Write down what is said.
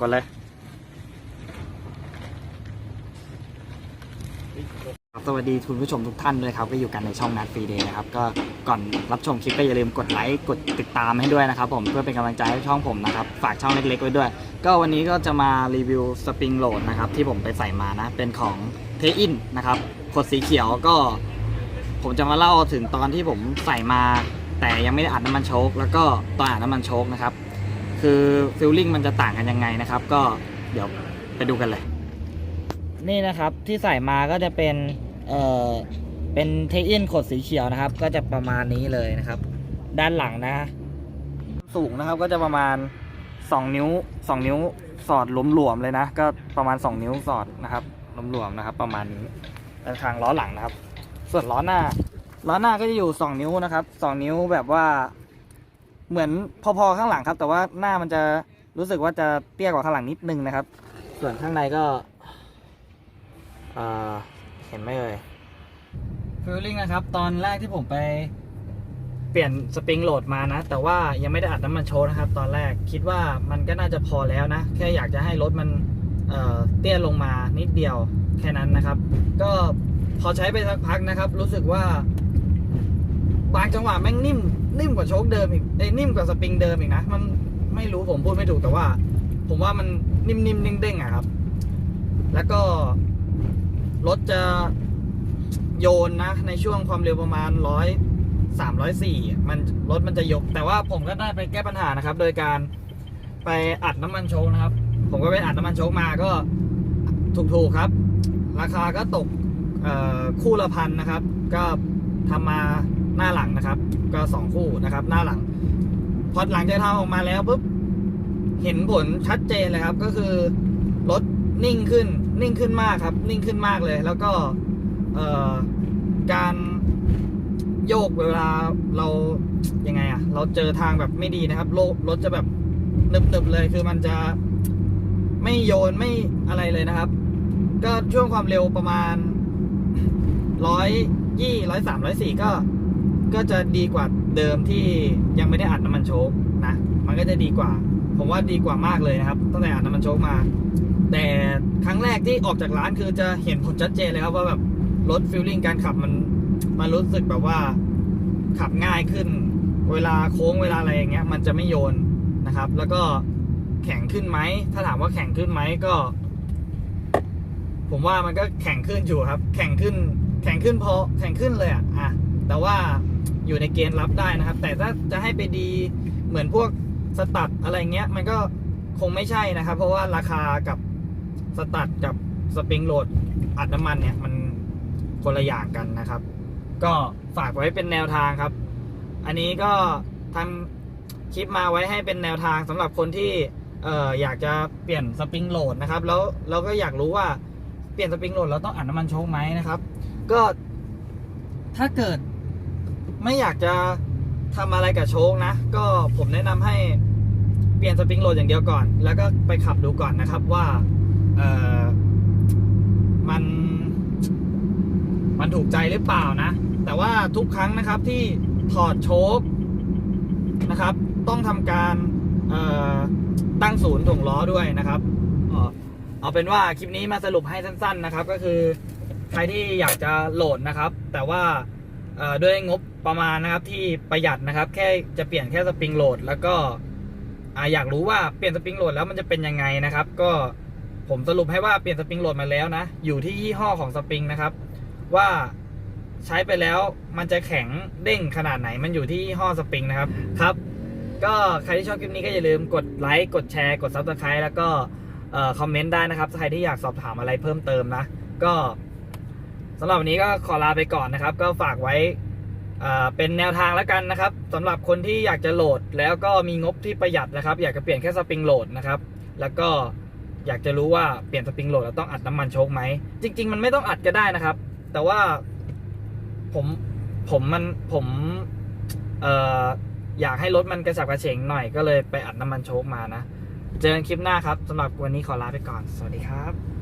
กดเลยสวัสดีคุณผู้ชมทุกท่านด้วยครับก็อยู่กันในช่องนัดฟรีเดย์นะครับก็ก่อนรับชมคลิปก็อย่าลืมกดไลค์กดติดตามให้ด้วยนะครับผมเพื่อเป็นกำลังใจให้ช่องผมนะครับฝากช่องเล็กๆไว้ด้วย ก็วันนี้ก็จะมารีวิวสปริงโหลดนะครับที่ผมไปใส่มานะเป็นของเทอินนะครับขวดสีเขียวก็ ผมจะมาเล่าถึงตอนที่ผมใส่มา แต่ยังไม่ได้อัดน้ำมันโชคแล้วก็ตอนอัดน้ำมันโชคนะครับ คือฟิลลิ่งมันจะต่างกันยังไงนะครับ ก็เดี๋ยวไปดูกันเลย นี่นะครับที่ใส่มาก็จะเป็นเอ่อเป็นเทอินขดสีเขียวนะครับ ก็จะประมาณนี้เลยนะครับ ด้านหลังนะสูงนะครับก็จะประมาณ 2 นิ้ว 2 นิ้วสอดหลวมๆเลยนะ ก็ประมาณ 2 นิ้วสอดนะครับหลวมๆนะครับ ประมาณนี้ด้านข้างล้อหลังนะครับ ส่วนล้อหน้า ล้อหน้าก็จะอยู่ 2 นิ้วนะครับ 2 นิ้วแบบว่า เหมือนพอๆข้างหลังครับ แต่ว่าหน้ามันจะรู้สึกว่าจะเตี้ยกว่าข้างหลังนิดนึงนะครับ ส่วนข้างในก็เออเห็นไหมเอ่ยฟิลลิ่งนะครับ ตอนแรกที่ผมไปเปลี่ยนสปริงโหลดมานะ แต่ว่ายังไม่ได้อัดน้ำมันโชว์นะครับ ตอนแรกคิดว่ามันก็น่าจะพอแล้วนะ แค่อยากจะให้รถมันเเตี้ยลงมานิดเดียวแค่นั้นนะครับ ก็พอใช้ไปสักพักนะครับ รู้สึกว่าบางจังหวะแม่งนิ่ม นิ่มกว่าโชคเดิมอีกเอ้นิ่มกว่าสปริงเดิมอีกนะ มันไม่รู้ผมพูดไม่ถูกแต่ว่า ผมว่ามันนิ่มๆเด้งๆอะครับ แล้วก็รถจะโยนนะ ในช่วงความเร็วประมาณร้อยสามร้อยสี่มันรถมันจะยก แต่ว่าผมก็ได้ไปแก้ปัญหานะครับ โดยการไปอัดน้ำมันโชกนะครับ ผมก็ไปอัดน้ำมันโชกมาก็ถูกๆครับ ราคาก็ตกคู่ละพันนะครับ ก็ทำมา หน้าหลังนะครับ ก็สองคู่นะครับ หน้าหลัง พอหลังจากทำออกมาแล้วปุ๊บเห็นผลชัดเจนเลยครับ ก็คือรถนิ่งขึ้น นิ่งขึ้นมากครับ นิ่งขึ้นมากเลย แล้วก็การโยกเวลาเรายังไงอะเราเจอทางแบบไม่ดีนะครับรถจะแบบนึบๆเลยคือมันจะไม่โยนไม่อะไรเลยนะครับ ก็ช่วงความเร็วประมาณร้อยยี่ร้อยสามร้อยสี่ก็ ก็จะดีกว่าเดิมที่ยังไม่ได้อัดน้ำมันโชกนะ มันก็จะดีกว่า ผมว่าดีกว่ามากเลยนะครับ ตั้งแต่อัดน้ำมันโชกมา แต่ครั้งแรกที่ออกจากร้านคือจะเห็นผลชัดเจนเลยครับว่าแบบรถฟิลลิ่งการขับมันมันรู้สึกแบบว่าขับง่ายขึ้น เวลาโค้งเวลาอะไรอย่างเงี้ย มันจะไม่โยนนะครับ แล้วก็แข็งขึ้นไหม ถ้าถามว่าแข็งขึ้นไหมก็ ผมว่ามันก็แข็งขึ้นอยู่ครับ แข็งขึ้น แข็งขึ้นพอ แข็งขึ้นเลยอะอะ แต่ว่า อยู่ในเกณฑ์รับได้นะครับ แต่ถ้าจะให้ไปดีเหมือนพวกสตัดอะไรเงี้ย มันก็คงไม่ใช่นะครับ เพราะว่าราคากับสตัดกับสปริงโหลดอัดน้ำมันเนี่ยมันคนละอย่างกันนะครับ ก็ฝากไว้เป็นแนวทางครับ อันนี้ก็ทำคลิปมาไว้ให้เป็นแนวทางสำหรับคนที่เอ่ออยากจะเปลี่ยนสปริงโหลดนะครับ แล้วเราก็อยากรู้ว่าเปลี่ยนสปริงโหลดเราต้องอัดน้ำมันโชคไหมนะครับ ก็ถ้าเกิด ไม่อยากจะทำอะไรกับโชคนะ ก็ผมแนะนำให้เปลี่ยนสปริงโหลดอย่างเดียวก่อน แล้วก็ไปขับดูก่อนนะครับว่าเออมัน มันถูกใจหรือเปล่านะ แต่ว่าทุกครั้งนะครับที่ถอดโชคนะครับ ต้องทำการตั้งศูนย์ถ่วงล้อด้วยนะครับเอาเป็นว่าคลิปนี้มาสรุปให้สั้น ๆนะครับ ก็คือใครที่อยากจะโหลดนะครับ แต่ว่า ด้วยงบประมาณนะครับที่ประหยัดนะครับ แค่จะเปลี่ยนแค่สปริงโหลด แล้วก็ออยากรู้ว่าเปลี่ยนสปริงโหลดแล้วมันจะเป็นยังไงนะครับ ก็ผมสรุปให้ว่าเปลี่ยนสปริงโหลดมาแล้วนะ อยู่ที่ยี่ห้อของสปริงนะครับ ว่าใช้ไปแล้วมันจะแข็งเด้งขนาดไหนมันอยู่ที่ยี่ห้อสปริงนะครับครับ ก็ใครที่ชอบคลิปนี้ก็อย่าลืมกดไลค์กดแชร์กด Subscribe แล้วก็คอมเมนต์ได้นะครับ ใครที่อยากสอบถามอะไรเพิ่มเติมนะ ก็ สำหรับวันนี้ก็ขอลาไปก่อนนะครับ ก็ฝากไว้เป็นแนวทางแล้วกันนะครับสำหรับคนที่อยากจะโหลดแล้วก็มีงบที่ประหยัดนะครับ อยากจะเปลี่ยนแค่สปริงโหลดนะครับ แล้วก็อยากจะรู้ว่าเปลี่ยนสปริงโหลดแล้วต้องอัดน้ำมันโชคไหม จริง ๆ มันไม่ต้องอัดก็ได้นะครับ แต่ว่าผมผมมันผมเอ่ออยากให้รถมันกระฉับกระเฉงหน่อยก็เลยไปอัดน้ำมันโชคมานะ เจอกันคลิปหน้าครับสำหรับวันนี้ขอลาไปก่อน สวัสดีครับ